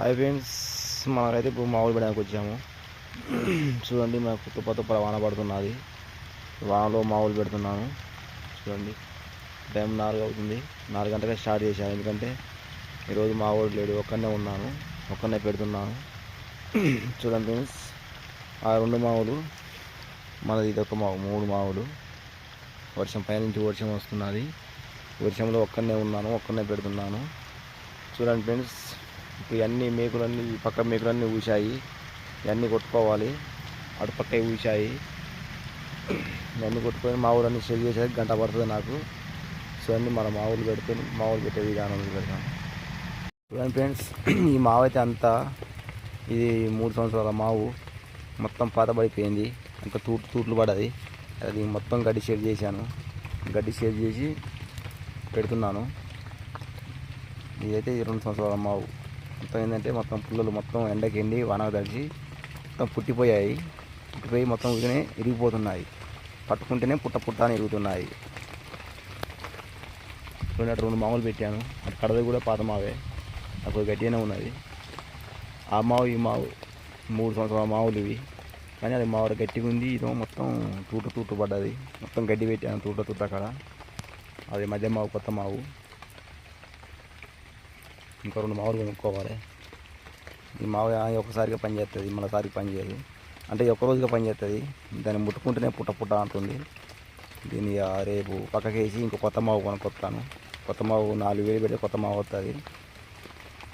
Hi friends మనకైతే ఇప్పుడు మామూలు పడడానికి వచ్చాము. చూడండి మాకు తుప్ప తుప్ప వాన పడుతున్నది. వానలో మామూలు పెడుతున్నాను. చూడండి టైం నాలుగు అవుతుంది. నాలుగు గంటలకే స్టార్ట్ చేశాను. ఎందుకంటే ఈరోజు మా ఊరు లేడు ఒక్కనే ఉన్నాను. ఒక్కనే పెడుతున్నాను. చూడండి ఫ్రెండ్స్ ఆ రెండు మావులు మనది ఇది ఒక మావు మూడు మావులు వర్షం పైనుంచి వర్షం వస్తున్నది. వర్షంలో ఒక్కనే ఉన్నాను ఒక్కనే పెడుతున్నాను. చూడండి ఫ్రెండ్స్ ఇప్పుడు ఇవన్నీ మేకులన్నీ ఈ పక్క మేకులన్నీ ఊశాయి. ఇవన్నీ కొట్టుకోవాలి. అటుపక్క ఊశాయి. ఇవన్నీ కొట్టుకొని మా ఊరన్నీ సెల్ చేసేది గంట పడుతుంది నాకు. సో అన్నీ మన మావులు పెడుతుంది మావులు పెట్టే విధానం పెడతాం. చూడండి ఫ్రెండ్స్ ఈ మావు అయితే అంతా ఇది మూడు సంవత్సరాల మావు. మొత్తం పాతబడిపోయింది. అంత తూట్లు తూట్లు పడది. అది మొత్తం గడ్డి షేర్ చేశాను. గడ్డి షేర్ చేసి పెడుతున్నాను. ఇదైతే రెండు సంవత్సరాల మావు. మొత్తం ఏంటంటే మొత్తం పుల్లలు మొత్తం ఎండకి ఎండి వానకు తడిచి మొత్తం పుట్టిపోయాయి. పుట్టిపోయి మొత్తం ఉదినే ఇరిగిపోతున్నాయి. పట్టుకుంటేనే పుట్ట పుట్ట అని ఇరుగుతున్నాయి రెండు రెండు మామూలు పెట్టాను. అటు కడది కూడా పాత మావే. అప్పుడు గట్టిగానే ఉన్నది. ఆ మావు ఈ మావు మూడు సంవత్సరాల మావులు ఇవి. కానీ అది మావిడ గట్టిగా ఉంది ఇదో మొత్తం తూట తూట పడ్డది. మొత్తం గడ్డి పెట్టాను తూట తూట కాడ. అది మధ్య మావు కొత్త మావు. ఇంకా రెండు మావులు కొనుక్కోవాలి. ఈ మావ ఒకసారిగా ఒక్కసారిగా పని చేస్తుంది మరోసారికి పని చేయదు. అంటే ఈ రోజుగా పని చేస్తుంది దాన్ని ముట్టుకుంటేనే పుట్ట పుట్ట అంటుంది. దీన్ని రేపు పక్కకేసి ఇంకో కొత్త మావు కొనుక్కొస్తాను. కొత్త మావు నాలుగు వేలు పెడితే కొత్త మావు వస్తుంది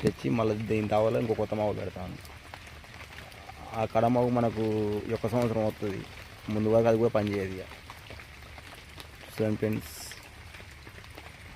తెచ్చి మళ్ళీ దీని తావలో ఇంకో కొత్త మావు పెడతాను. ఆ కడమావు మనకు ఒక సంవత్సరం వస్తుంది ముందు వరకు అది కూడా పనిచేయదు ఇక. చూడండి ఫ్రెండ్స్